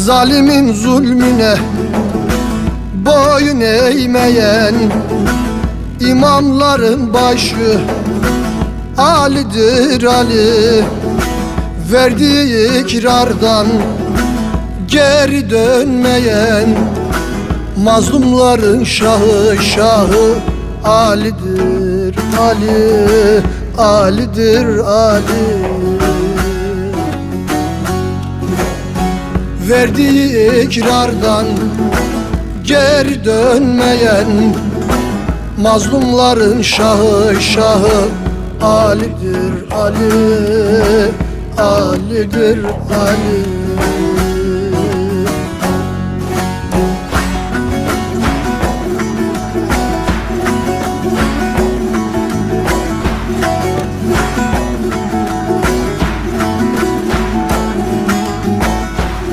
Zalimin zulmüne boyun eğmeyen imamların başı Ali'dir Ali. Verdiği ikrardan geri dönmeyen Mazlumların şahı şahı Ali'dir Ali Ali'dir Ali Verdiği ikrardan geri dönmeyen Mazlumların şahı şahı Ali'dir Ali Ali'dir Ali